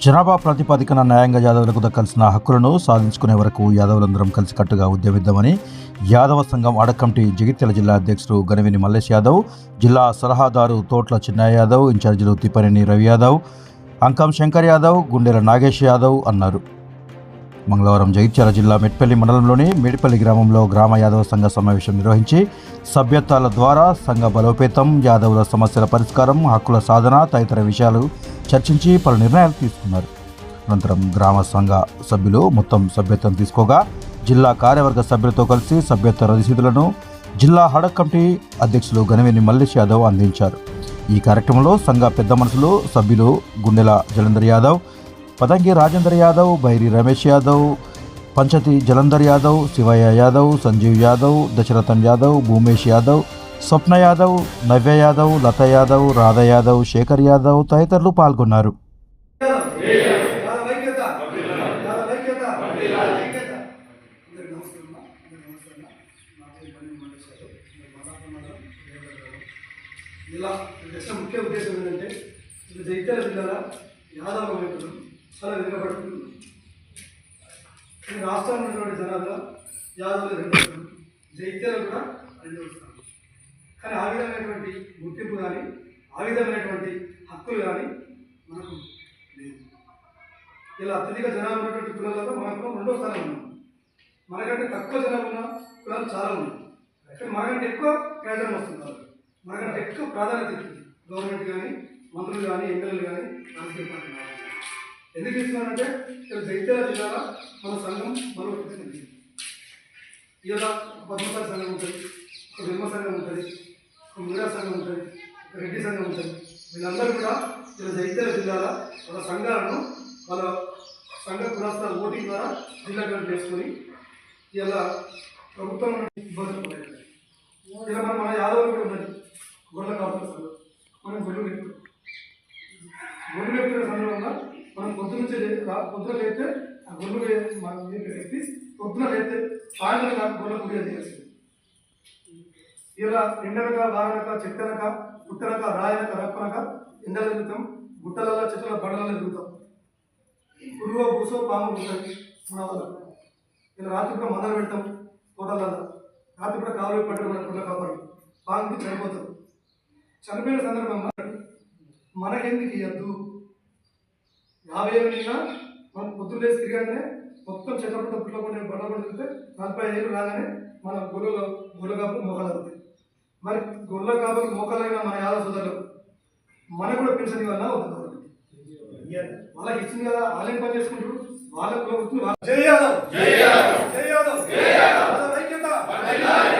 జనాభా ప్రాతిపదికన న్యాయంగా యాదవులకు దక్కాల్సిన హక్కులను సాధించుకునే వరకు యాదవులందరం కలిసికట్టుగా ఉద్యమిద్దామని యాదవ సంఘం అడకంటి జగిత్యాల జిల్లా అధ్యక్షుడు గణవిని మల్లేష్ యాదవ్ జిల్లా సలహాదారు తోట్ల చిన్నయ్య యాదవ్ ఇన్ఛార్జీలు తిప్పనేని రవి యాదవ్ అంకం శంకర్ యాదవ్ గుండెల నాగేష్ యాదవ్ అన్నారు. మంగళవారం జగిత్యాల జిల్లా మెట్పల్లి మండలంలోని మేడిపల్లి గ్రామంలో గ్రామ యాదవ సంఘ సమావేశం నిర్వహించి సభ్యత్వాల ద్వారా సంఘ బలోపేతం యాదవుల సమస్యల పరిష్కారం హక్కుల సాధన తదితర విషయాలు చర్చించి పలు నిర్ణయాలు తీసుకున్నారు. అనంతరం గ్రామ సంఘ సభ్యులు మొత్తం సభ్యత్వం తీసుకోగా జిల్లా కార్యవర్గ సభ్యులతో కలిసి సభ్యత్వ రసీదులను జిల్లా హడక్ కమిటీ అధ్యక్షులు గణవేని మల్లేష్ యాదవ్ అందించారు. ఈ కార్యక్రమంలో సంఘ పెద్ద మనుషులు సభ్యులు గుండెల జలంధర్ యాదవ్ పతంగి రాజేందర్ యాదవ్ బైరి రమేష్ యాదవ్ పంచతి జలంధర్ యాదవ్ శివయ్య యాదవ్ సంజీవ్ యాదవ్ దశరథన్ యాదవ్ భూమేష్ యాదవ్ స్వప్న యాదవ్ నవ్య యాదవ్ లత యాదవ్ రాధ యాదవ్ శేఖర్ యాదవ్ తదితరులు పాల్గొన్నారు. ఇలా నెక్స్ట్ ముఖ్య ఉద్దేశం ఏంటంటే ఇది జిల్లాలో యాదవ చాలా వెనుకబడుతుంది. ఈ రాష్ట్రంలో ఉన్నటువంటి జనాభా యాదవులు రెండు కూడా రెండు వస్తాను కానీ ఆ విధమైనటువంటి గుర్తింపు కానీ ఆ విధమైనటువంటి హక్కులు కానీ మనకు లేవు. ఇలా అత్యధిక జనాభా ఉన్నటువంటి కులాలలో మనకు రెండో స్థానం ఉన్నాం మనకంటే తక్కువ జనాభా ఉన్న కులాలు చాలా ఉన్నాయి. కానీ మనకంటే ఎక్కువ కేంద్రం వస్తున్నారు. మనకంటే ఎక్కువ ప్రాధాన్యత ఇస్తుంది గవర్నమెంట్ కానీ మంత్రులు కానీ ఎమ్మెల్యేలు కానీ రాజకీయ పార్టీ కానీ. ఎందుకు ఇస్తున్నారంటే ఇక్కడ జైత్యాల జిల్లాలో మన సంఘం మరో ఇలా పద్మశాలి సంఘం ఉంటుంది. బ్రహ్మ సంఘం ఉంటుంది మీరా సంఘం ఉంటుంది రెడ్డి సంఘం ఉంటుంది. వీళ్ళందరూ కూడా వీళ్ళ జగిత్యాల జిల్లాల వాళ్ళ సంఘాలను వాళ్ళ సంఘ పురస్కార ఓటింగ్ ద్వారా జిల్లా కమిటీ చేసుకొని ఇలా ప్రభుత్వం నుండి ఇబ్బందులు పడేది ఇలా మన మన యాదవులు కూడా ఉన్నది గొర్రెల కాపుల సంఘం. మనం గొర్రెలు పెట్టుకుంటాం గొర్రెలు పెట్టుకునే సందర్భంగా మనం పొద్దునుంచి పొద్దున లేతే ఆ గొర్రెలు మన పొద్దున లేతే సాయంత్రం నాకు గొర్రెల పూజ చేయాల్సింది ఇలా ఎండనక వారనక చెక్కనక పుట్టనక రాయనక రప్పనక ఎండల దిగుతాం గుట్టలలో చెట్ల బండలలో తిరుగుతాం. పురుగు పూసో పాము ఉంటుంది మన వల్ల ఇలా రాత్రి కూడా మందలు పెడతాం తోటలలో రాత్రి కూడా కాలు పట్టుకున్న మన కుళ్ళ పాముకి చనిపోతాం. చనిపోయిన సందర్భంగా మనకెందుకు ఇవ్వద్దు యాభై ఏళ్ళు నిన్న మనం పొద్దున్న లేసి తిరగానే మొత్తం చెట్ల పుట్ట పుట్ల కొన్ని బండ నలభై ఐదు రాగానే మన గురువులో గొర్రె మొగలవుతాయి మరి గొర్రె కాబట్టి మోకాలైన మన యాద సోదరులు మనకు కూడా పెన్షన్ ఇవ్వాలన్నా వాళ్ళకి ఇచ్చింది కదా వాళ్ళేం పని చేసుకుంటారు వాళ్ళకు జయ యాదవ్ జయ యాదవ్ యాదవ్ యాదవ్